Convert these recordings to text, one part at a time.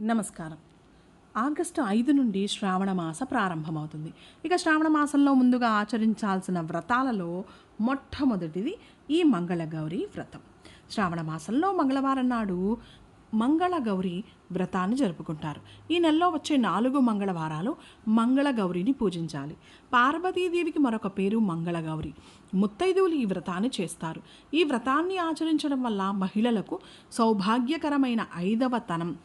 నమస్కారం. ఆగస్టు ఐదు నుండి శ్రావణ మాస ప్రారంభమవుతుంది. ఇక శ్రావణ మాసంలో ముందుగా ఆచరించాల్సిన వ్రతాలలో మొట్టమొదటిది ఈ మంగళగౌరి వ్రతం. శ్రావణ మాసంలో మంగళవారం నాడు మంగళగౌరి వ్రతాన్ని జరుపుకుంటారు. ఈ నెలలో వచ్చే నాలుగు మంగళవారాలు మంగళగౌరిని పూజించాలి. పార్వతీదేవికి మరొక పేరు మంగళగౌరి. ముత్తైదువులు ఈ వ్రతాన్ని చేస్తారు. ఈ వ్రతాన్ని ఆచరించడం వల్ల మహిళలకు సౌభాగ్యకరమైన ఐదవ తనం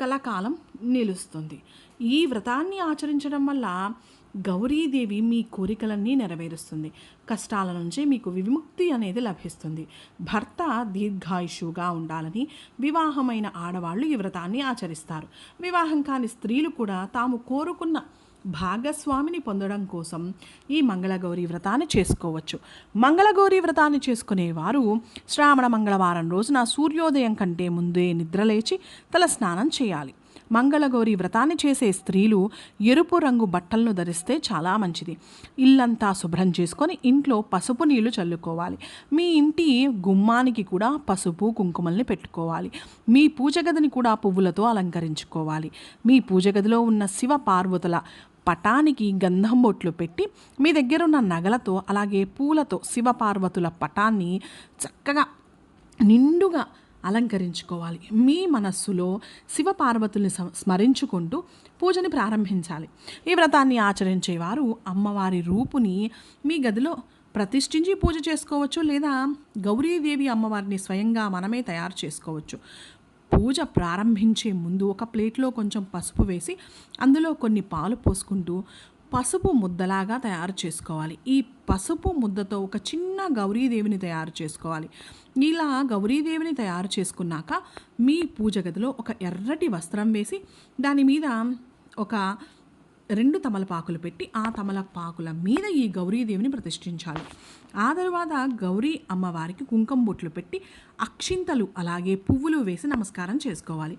కలకాలం నిలుస్తుంది. ఈ వ్రతాన్ని ఆచరించడం వల్ల గౌరీదేవి మీ కోరికలన్నీ నెరవేరుస్తుంది. కష్టాల నుంచి మీకు విముక్తి అనేది లభిస్తుంది. భర్త దీర్ఘాయుషుగా ఉండాలని వివాహమైన ఆడవాళ్ళు ఈ వ్రతాన్ని ఆచరిస్తారు. వివాహం కాని స్త్రీలు కూడా తాము కోరుకున్న భాగస్వామిని పొందడం కోసం ఈ మంగళగౌరి వ్రతాన్ని చేసుకోవచ్చు. మంగళగౌరి వ్రతాన్ని చేసుకునేవారు శ్రావణ మంగళవారం రోజున సూర్యోదయం కంటే ముందే నిద్రలేచి తల స్నానం చేయాలి. మంగళగౌరి వ్రతాన్ని చేసే స్త్రీలు ఎరుపు రంగు బట్టలను ధరిస్తే చాలా మంచిది. ఇల్లంతా శుభ్రం చేసుకొని ఇంట్లో పసుపు నీళ్ళు చల్లుకోవాలి. మీ ఇంటి గుమ్మానికి కూడా పసుపు కుంకుమల్ని పెట్టుకోవాలి. మీ పూజ గదిని కూడా పువ్వులతో అలంకరించుకోవాలి. మీ పూజ గదిలో ఉన్న శివ పార్వతుల పటానికి గంధం బొట్లు పెట్టి మీ దగ్గర ఉన్న నగలతో అలాగే పూలతో శివపార్వతుల పటాన్ని చక్కగా నిండుగా అలంకరించుకోవాలి. మీ మనస్సులో శివపార్వతుల్ని స్మరించుకుంటూ పూజని ప్రారంభించాలి. ఈ వ్రతాన్ని ఆచరించేవారు అమ్మవారి రూపుని మీ గదిలో ప్రతిష్ఠించి పూజ చేసుకోవచ్చు లేదా గౌరీదేవి అమ్మవారిని స్వయంగా మనమే తయారు చేసుకోవచ్చు. పూజ ప్రారంభించే ముందు ఒక ప్లేట్లో కొంచెం పసుపు వేసి అందులో కొన్ని పాలు పోసుకుంటూ పసుపు ముద్దలాగా తయారు చేసుకోవాలి. ఈ పసుపు ముద్దతో ఒక చిన్న గౌరీదేవిని తయారు చేసుకోవాలి. ఇలా గౌరీదేవిని తయారు చేసుకున్నాక మీ పూజ గదిలో ఒక ఎర్రటి వస్త్రం వేసి దాని మీద ఒక రెండు తమలపాకులు పెట్టి ఆ తమలపాకుల మీద ఈ గౌరీదేవిని ప్రతిష్ఠించాలి. ఆ తర్వాత గౌరీ అమ్మవారికి కుంకుమ బొట్లు పెట్టి అక్షింతలు అలాగే పువ్వులు వేసి నమస్కారం చేసుకోవాలి.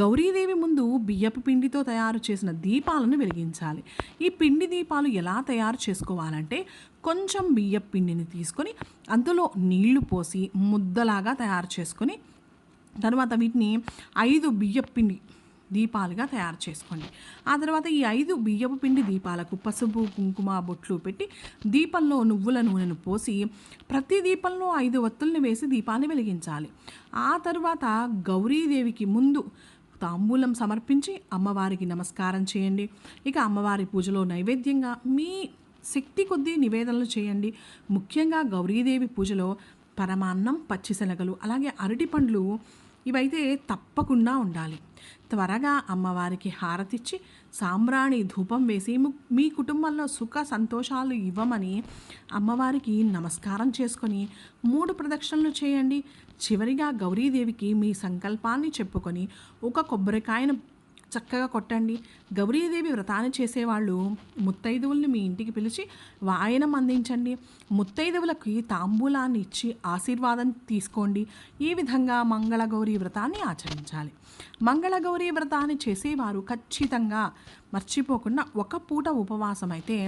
గౌరీదేవి ముందు బియ్యపు పిండితో తయారు చేసిన దీపాలను వెలిగించాలి. ఈ పిండి దీపాలు ఎలా తయారు చేసుకోవాలంటే కొంచెం బియ్యపు పిండిని తీసుకొని అందులో నీళ్ళు పోసి ముద్దలాగా తయారు చేసుకొని తర్వాత వీటిని ఐదు బియ్యపు పిండి దీపాలుగా తయారు చేసుకోండి. ఆ తర్వాత ఈ ఐదు బియ్యపు పిండి దీపాలకు పసుపు కుంకుమ బొట్లు పెట్టి దీపంలో నువ్వుల నూనెను పోసి ప్రతి దీపంలో ఐదు ఒత్తుల్ని వేసి దీపాన్ని వెలిగించాలి. ఆ తర్వాత గౌరీదేవికి ముందు తాంబూలం సమర్పించి అమ్మవారికి నమస్కారం చేయండి. ఇక అమ్మవారి పూజలో నైవేద్యంగా మీ శక్తి కొద్దీ నివేదనలు చేయండి. ముఖ్యంగా గౌరీదేవి పూజలో పరమాన్నం పచ్చిశనగలు అలాగే అరటిపండ్లు ఇవైతే తప్పకుండా ఉండాలి. త్వరగా అమ్మవారికి హారతిచ్చి సాంబ్రాణి ధూపం వేసి మీ కుటుంబంలో సుఖ సంతోషాలు ఇవ్వమని అమ్మవారికి నమస్కారం చేసుకొని మూడు ప్రదక్షిణలు చేయండి. చివరిగా గౌరీదేవికి మీ సంకల్పాన్ని చెప్పుకొని ఒక కొబ్బరికాయను చక్కగా కొట్టండి. గౌరీదేవి వ్రతాన్ని చేసేవాళ్ళు ముత్తైదువుల్ని మీ ఇంటికి పిలిచి వాయనం అందించండి. ముత్తైదువులకి తాంబూలాన్ని ఇచ్చి ఆశీర్వాదం తీసుకోండి. ఈ విధంగా మంగళగౌరీ వ్రతాన్ని ఆచరించాలి. మంగళగౌరీ వ్రతాన్ని చేసేవారు ఖచ్చితంగా మర్చిపోకుండా ఒక పూట ఉపవాసం అయితే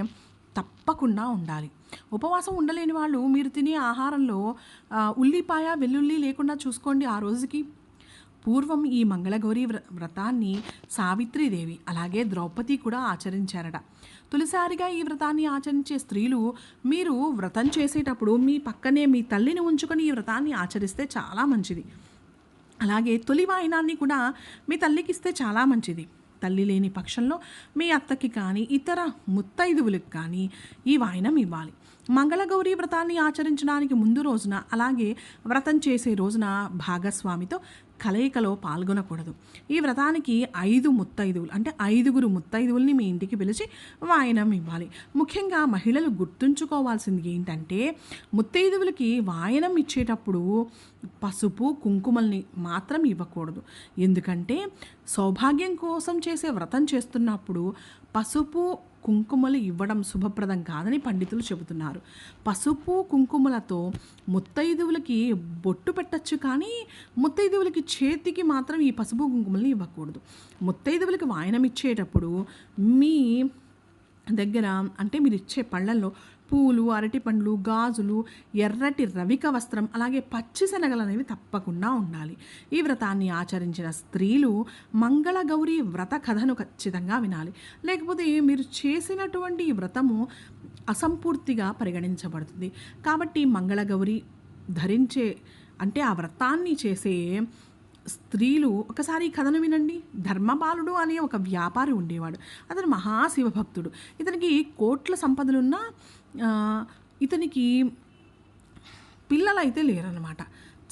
తప్పకుండా ఉండాలి. ఉపవాసం ఉండలేని వాళ్ళు మీరు తినే ఆహారంలో ఉల్లిపాయ వెల్లుల్లి లేకుండా చూసుకోండి ఆ రోజుకి. పూర్వం ఈ మంగళగౌరి వ్ర వ్రతాన్ని సావిత్రీదేవి అలాగే ద్రౌపది కూడా ఆచరించారట. తొలిసారిగా ఈ వ్రతాన్ని ఆచరించే స్త్రీలు మీరు వ్రతం చేసేటప్పుడు మీ పక్కనే మీ తల్లిని ఉంచుకొని ఈ వ్రతాన్ని ఆచరిస్తే చాలా మంచిది. అలాగే తొలి వాయినాన్ని కూడా మీ తల్లికి ఇస్తే చాలా మంచిది. తల్లి లేని పక్షంలో మీ అత్తకి కానీ ఇతర ముత్తైదువులకు కానీ ఈ వాయినం ఇవ్వాలి. మంగళగౌరీ వ్రతాన్ని ఆచరించడానికి ముందు రోజున అలాగే వ్రతం చేసే రోజున భాగస్వామితో కలయికలో పాల్గొనకూడదు. ఈ వ్రతానికి ఐదు ముత్తైదువులు అంటే ఐదుగురు ముత్తైదువుల్ని మీ ఇంటికి పిలిచి వాయనం ఇవ్వాలి. ముఖ్యంగా మహిళలు గుర్తుంచుకోవాల్సింది ఏంటంటే ముత్తైదువులకి వాయనం ఇచ్చేటప్పుడు పసుపు కుంకుమల్ని మాత్రం ఇవ్వకూడదు. ఎందుకంటే సౌభాగ్యం కోసం చేసే వ్రతం చేస్తున్నప్పుడు పసుపు కుంకుమలు ఇవ్వడం శుభప్రదం కాదని పండితులు చెబుతున్నారు. పసుపు కుంకుమలతో ముత్తైదువులకి బొట్టు పెట్టచ్చు కానీ ముత్తైదువులకి చేతికి మాత్రం ఈ పసుపు కుంకుమల్ని ఇవ్వకూడదు. ముత్తైదువులకి వాయనం ఇచ్చేటప్పుడు మీ దగ్గర అంటే మీరు ఇచ్చే పళ్ళల్లో పూలు అరటిపండ్లు గాజులు ఎర్రటి రవిక వస్త్రం అలాగే పచ్చి శనగలు అనేవి తప్పకుండా ఉండాలి. ఈ వ్రతాన్ని ఆచరించిన స్త్రీలు మంగళగౌరి వ్రత కథను ఖచ్చితంగా వినాలి. లేకపోతే మీరు చేసినటువంటి ఈ వ్రతము అసంపూర్తిగా పరిగణించబడుతుంది. కాబట్టి మంగళగౌరి ధరించే అంటే ఆ వ్రతాన్ని చేసే స్త్రీలు ఒకసారి ఈ కథను వినండి. ధర్మపాలుడు అనే ఒక వ్యాపారి ఉండేవాడు. అతను మహాశివభక్తుడు. ఇతనికి కోట్ల సంపదలున్నా ఇతనికి పిల్లలు అయితే లేరనమాట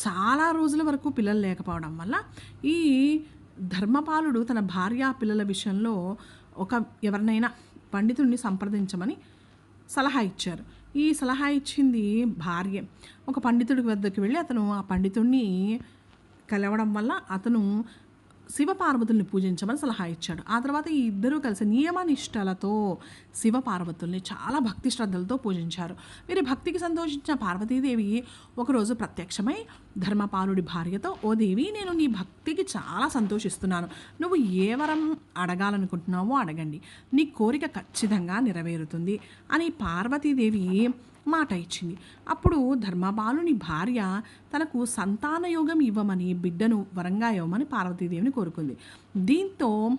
చాలా రోజుల వరకు పిల్లలు లేకపోవడం వల్ల ఈ ధర్మపాలుడు తన భార్య పిల్లల విషయంలో ఒక ఎవరినైనా పండితుడిని సంప్రదించమని సలహా ఇచ్చారు. ఈ సలహా ఇచ్చింది భార్య. ఒక పండితుడి వద్దకు వెళ్ళి అతను ఆ పండితుడిని కలవడం వల్ల అతను శివపార్వతుల్ని పూజించమని సలహా ఇచ్చాడు. ఆ తర్వాత ఈ ఇద్దరూ కలిసి నియమనిష్టలతో శివపార్వతుల్ని చాలా భక్తి శ్రద్ధలతో పూజించారు. వీరి భక్తికి సంతోషించిన పార్వతీదేవి ఒకరోజు ప్రత్యక్షమై ధర్మపాలుడి భార్యతో ఓ దేవి నేను నీ భక్తికి చాలా సంతోషిస్తున్నాను. నువ్వు ఏ వరం అడగాలనుకుంటున్నావో అడగండి. నీ కోరిక ఖచ్చితంగా నెరవేరుతుంది అని పార్వతీదేవి మాట ఇచ్చింది. అప్పుడు ధర్మపాలుని భార్య తనకు సంతానయోగం ఇవ్వమని బిడ్డను వరంగా ఇవ్వమని పార్వతీదేవిని కోరుకుంది. దీంతో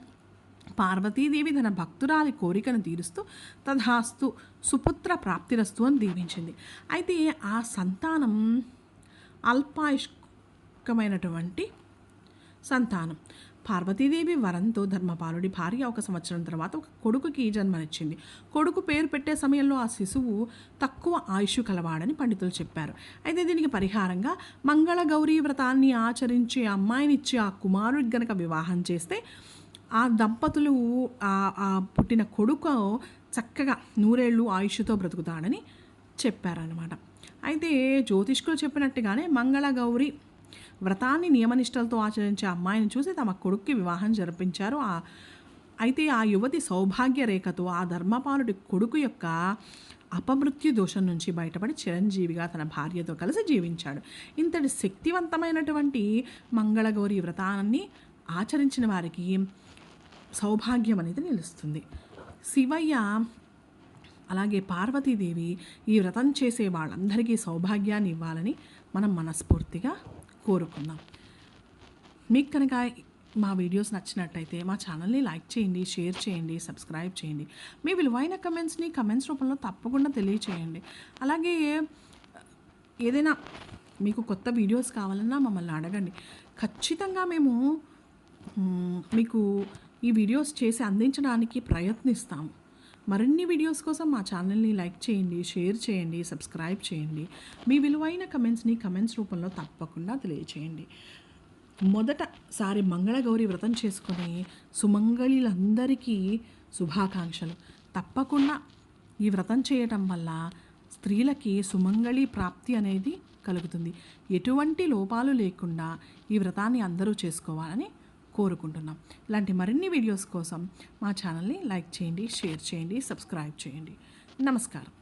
పార్వతీదేవి తన భక్తురాలి కోరికను తీరుస్తూ తథాస్తు సుపుత్ర ప్రాప్తిరస్తు అని దీవించింది. అయితే ఆ సంతానం అల్పాయుష్కమైనటువంటి సంతానం. పార్వతీదేవి వరంతో ధర్మపాలుడి భార్య ఒక సంవత్సరం తర్వాత ఒక కొడుకుకి జన్మనిచ్చింది. కొడుకు పేరు పెట్టే సమయంలో ఆ శిశువు తక్కువ ఆయుష్ కలవాడని పండితులు చెప్పారు. అయితే దీనికి పరిహారంగా మంగళగౌరీ వ్రతాన్ని ఆచరించి అమ్మాయినిచ్చి ఆ కుమారుడికి గనక వివాహం చేస్తే ఆ దంపతులు ఆ పుట్టిన కొడుకు చక్కగా నూరేళ్ళు ఆయుష్తో బ్రతుకుతాడని చెప్పారనమాట అయితే జ్యోతిష్కులు చెప్పినట్టుగానే మంగళగౌరి వ్రతాన్ని నియమనిష్టలతో ఆచరించే అమ్మాయిని చూసి తమ కొడుక్కి వివాహం జరిపించారు. ఆ అయితే ఆ యువతి సౌభాగ్య రేఖతో ఆ ధర్మపాలుడి కొడుకు యొక్క అపమృత్యు దోషం నుంచి బయటపడి చిరంజీవిగా తన భార్యతో కలిసి జీవించాడు. ఇంతటి శక్తివంతమైనటువంటి మంగళగౌరి వ్రతాన్ని ఆచరించిన వారికి సౌభాగ్యం అనేది నిలుస్తుంది. శివయ్య అలాగే పార్వతీదేవి ఈ వ్రతం చేసే వాళ్ళందరికీ సౌభాగ్యాన్ని ఇవ్వాలని మనం మనస్ఫూర్తిగా కోరుకుందాం. మీకు కనుక మా వీడియోస్ నచ్చినట్టయితే మా ఛానల్ని లైక్ చేయండి షేర్ చేయండి సబ్స్క్రైబ్ చేయండి. మీ విలువైన కమెంట్స్ని కమెంట్స్ రూపంలో తప్పకుండా తెలియచేయండి. అలాగే ఏదైనా మీకు కొత్త వీడియోస్ కావాలన్నా మమ్మల్ని అడగండి. ఖచ్చితంగా మేము మీకు ఈ వీడియోస్ చేసి అందించడానికి ప్రయత్నిస్తాము. మరిన్ని వీడియోస్ కోసం మా ఛానల్ని లైక్ చేయండి షేర్ చేయండి సబ్స్క్రైబ్ చేయండి. మీ విలువైన కమెంట్స్ని కమెంట్స్ రూపంలో తప్పకుండా తెలియచేయండి. మొదటసారి మంగళగౌరి వ్రతం చేసుకొని సుమంగళిలందరికీ శుభాకాంక్షలు. తప్పకుండా ఈ వ్రతం చేయటం వల్ల స్త్రీలకి సుమంగళి ప్రాప్తి అనేది కలుగుతుంది. ఎటువంటి లోపాలు లేకుండా ఈ వ్రతాన్ని అందరూ చేసుకోవాలని కోరుకుంటున్నాం. ఇలాంటి మరిన్ని వీడియోస్ కోసం మా ఛానల్ని లైక్ చేయండి షేర్ చేయండి సబ్స్క్రైబ్ చేయండి. నమస్కారం.